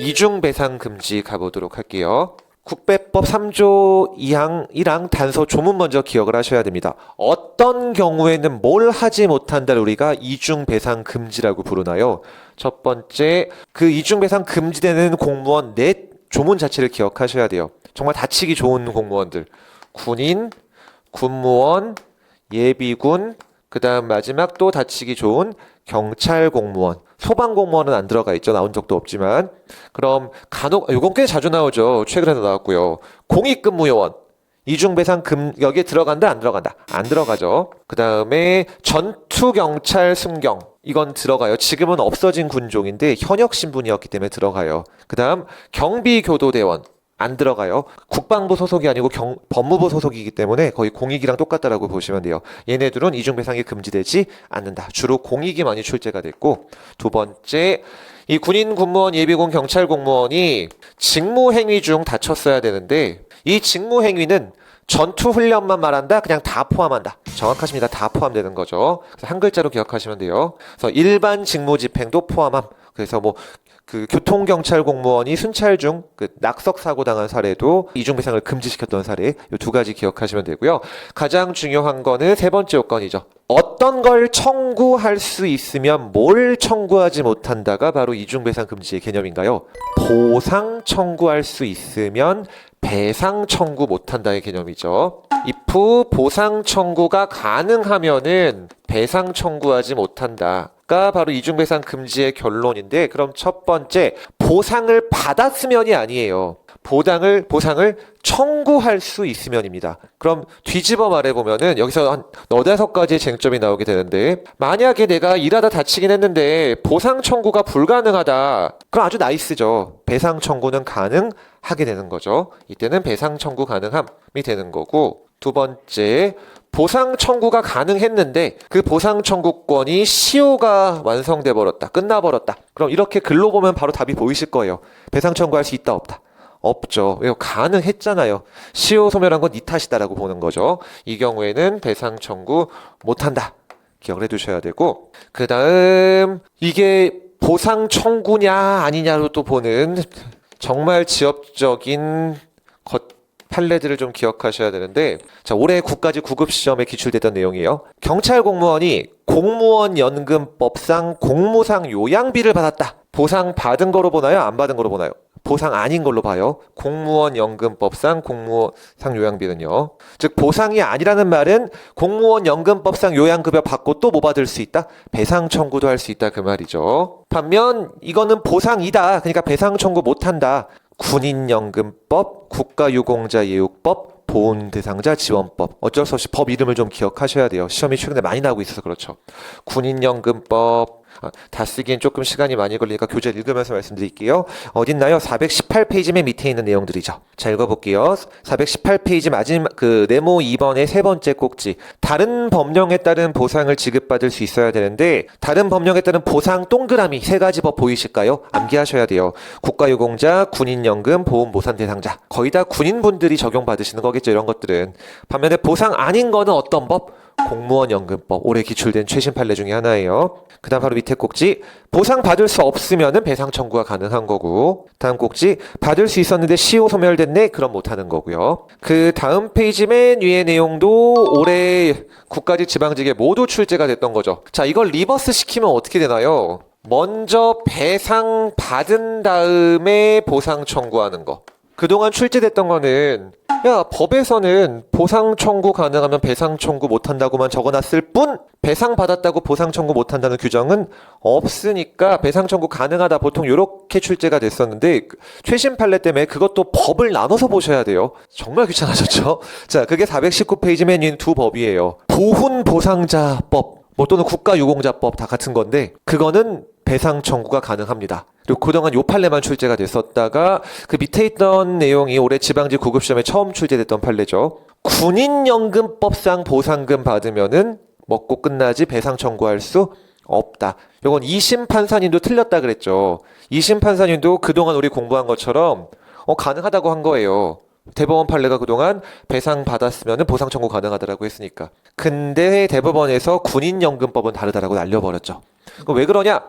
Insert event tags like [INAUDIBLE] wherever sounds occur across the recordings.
이중 배상 금지 가보도록 할게요. 국배법 3조 2항 1항 단서 조문 먼저 기억을 하셔야 됩니다. 어떤 경우에는 뭘 하지 못한다를 우리가 이중 배상 금지라고 부르나요? 첫 번째, 그 이중 배상 금지되는 공무원 넷 조문 자체를 기억하셔야 돼요. 정말 다치기 좋은 공무원들. 군인, 군무원, 예비군, 그 다음 마지막 또 다치기 좋은 경찰 공무원. 소방 공무원은 안 들어가 있죠. 나온 적도 없지만. 그럼 간혹, 요건 꽤 자주 나오죠. 최근에도 나왔고요. 공익근무요원. 이중배상 금, 여기에 들어간다, 안 들어간다? 안 들어가죠. 그 다음에 전투 경찰 순경. 이건 들어가요. 지금은 없어진 군종인데 현역 신분이었기 때문에 들어가요. 그 다음 경비교도대원. 안 들어가요. 국방부 소속이 아니고 경, 법무부 소속이기 때문에 거의 공익이랑 똑같다라고 보시면 돼요. 얘네들은 이중 배상이 금지되지 않는다. 주로 공익이 많이 출제가 됐고 두 번째 이 군인 군무원 예비군 경찰 공무원이 직무 행위 중 다쳤어야 되는데 이 직무 행위는 전투 훈련만 말한다. 그냥 다 포함한다. 정확하십니다. 다 포함되는 거죠. 그래서 한 글자로 기억하시면 돼요. 그래서 일반 직무 집행도 포함함. 그래서 뭐 그 교통 경찰 공무원이 순찰 중 그 낙석 사고 당한 사례도 이중 배상을 금지시켰던 사례 이 두 가지 기억하시면 되고요. 가장 중요한 거는 세 번째 요건이죠. 어떤 걸 청구할 수 있으면 뭘 청구하지 못한다가 바로 이중배상 금지의 개념인가요? 보상 청구할 수 있으면 배상 청구 못한다의 개념이죠. if 보상 청구가 가능하면은 배상 청구하지 못한다. 가 바로 이중배상 금지의 결론인데 그럼 첫 번째 보상을 받았으면이 아니에요. 보상을 보상을 청구할 수 있으면입니다. 그럼 뒤집어 말해 보면은 여기서 한 너다섯 가지의 쟁점이 나오게 되는데 만약에 내가 일하다 다치긴 했는데 보상 청구가 불가능하다. 그럼 아주 나이스죠. 배상 청구는 가능하게 되는 거죠. 이때는 배상 청구 가능함이 되는 거고 두 번째 보상 청구가 가능했는데 그 보상 청구권이 시효가 완성돼 버렸다. 끝나 버렸다. 그럼 이렇게 글로 보면 바로 답이 보이실 거예요. 배상 청구할 수 있다 없다. 없죠. 왜요? 가능했잖아요. 시효 소멸한 건 네 탓이다라고 보는 거죠. 이 경우에는 배상 청구 못 한다. 기억을 해 두셔야 되고 그 다음 이게 보상 청구냐 아니냐로 또 보는 정말 지엽적인 것 판례들을 좀 기억하셔야 되는데 자 올해 국가직 구급 시험에 기출됐던 내용이에요. 경찰 공무원이 공무원 연금법상 공무상 요양비를 받았다. 보상 받은 거로 보나요? 안 받은 거로 보나요? 보상 아닌 걸로 봐요. 공무원 연금법상 공무상 요양비는요. 즉 보상이 아니라는 말은 공무원 연금법상 요양급여 받고 또 뭐 받을 수 있다? 배상 청구도 할 수 있다 그 말이죠. 반면 이거는 보상이다. 그러니까 배상 청구 못 한다. 군인연금법, 국가유공자예우법, 보훈대상자 지원법. 어쩔 수 없이 법 이름을 좀 기억하셔야 돼요. 시험이 최근에 많이 나오고 있어서 그렇죠. 군인연금법, 아, 다 쓰기엔 조금 시간이 많이 걸리니까 교재를 읽으면서 말씀드릴게요. 어딨나요? 418페이지 맨 밑에 있는 내용들이죠. 자, 읽어볼게요. 418페이지 마지막, 그, 네모 2번의 세 번째 꼭지. 다른 법령에 따른 보상을 지급받을 수 있어야 되는데, 다른 법령에 따른 보상 동그라미 세 가지 법 보이실까요? 암기하셔야 돼요. 국가유공자, 군인연금, 보험보상 대상자. 거의 다 군인분들이 적용받으시는 거겠죠, 이런 것들은. 반면에 보상 아닌 거는 어떤 법? 공무원 연금법 올해 기출된 최신 판례 중에 하나예요. 그다음 바로 밑에 꼭지 보상 받을 수 없으면은 배상 청구가 가능한 거고 다음 꼭지 받을 수 있었는데 시효 소멸됐네 그럼 못하는 거고요. 그 다음 페이지 맨 위의 내용도 올해 국가직 지방직에 모두 출제가 됐던 거죠. 자 이걸 리버스 시키면 어떻게 되나요? 먼저 배상 받은 다음에 보상 청구하는 거. 그동안 출제됐던 거는 야 법에서는 보상 청구 가능하면 배상 청구 못한다고만 적어놨을 뿐 배상 받았다고 보상 청구 못한다는 규정은 없으니까 배상 청구 가능하다 보통 이렇게 출제가 됐었는데 그 최신 판례 때문에 그것도 법을 나눠서 보셔야 돼요. 정말 귀찮아졌죠? [LAUGHS] 자 그게 419페이지 맨 위인 두 법이에요. 보훈 보상자법. 뭐 또는 국가유공자법 다 같은 건데 그거는 배상 청구가 가능합니다. 그리고 그동안 요 판례만 출제가 됐었다가 그 밑에 있던 내용이 올해 지방직 구급시험에 처음 출제됐던 판례죠. 군인연금법상 보상금 받으면은 먹고 끝나지 배상 청구할 수 없다. 요건 이심 판사님도 틀렸다 그랬죠. 이심 판사님도 그동안 우리 공부한 것처럼 어 가능하다고 한 거예요. 대법원 판례가 그동안 배상 받았으면 보상 청구 가능하다라고 했으니까. 근데 대법원에서 군인연금법은 다르다라고 날려버렸죠. 왜 그러냐?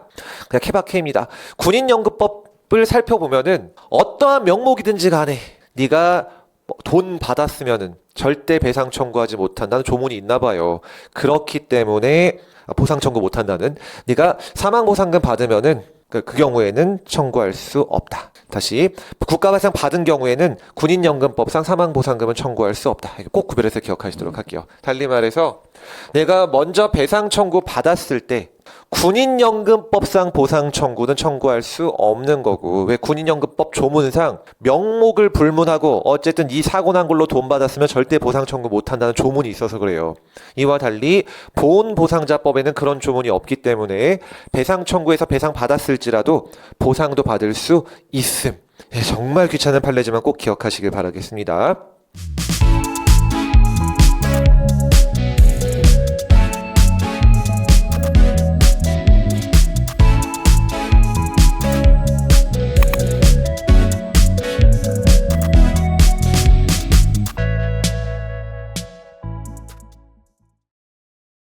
그냥 케바케입니다. 군인연금법 법을 살펴보면은 어떠한 명목이든지 간에 네가 뭐돈 받았으면은 절대 배상 청구하지 못한다는 조문이 있나 봐요. 그렇기 때문에 보상 청구 못 한다는 네가 사망 보상금 받으면은 그, 그 경우에는 청구할 수 없다. 다시 국가배상 받은 경우에는 군인연금법상 사망보상금은 청구할 수 없다. 꼭 구별해서 기억하시도록 할게요. 달리 말해서 내가 먼저 배상 청구 받았을 때 군인연금법상 보상 청구는 청구할 수 없는 거고 왜 군인연금법 조문상 명목을 불문하고 어쨌든 이 사고 난 걸로 돈 받았으면 절대 보상 청구 못 한다는 조문이 있어서 그래요. 이와 달리 보훈 보상자법에는 그런 조문이 없기 때문에 배상 청구에서 배상 받았을지라도 보상도 받을 수 있음. 예, 정말 귀찮은 판례지만 꼭 기억하시길 바라겠습니다.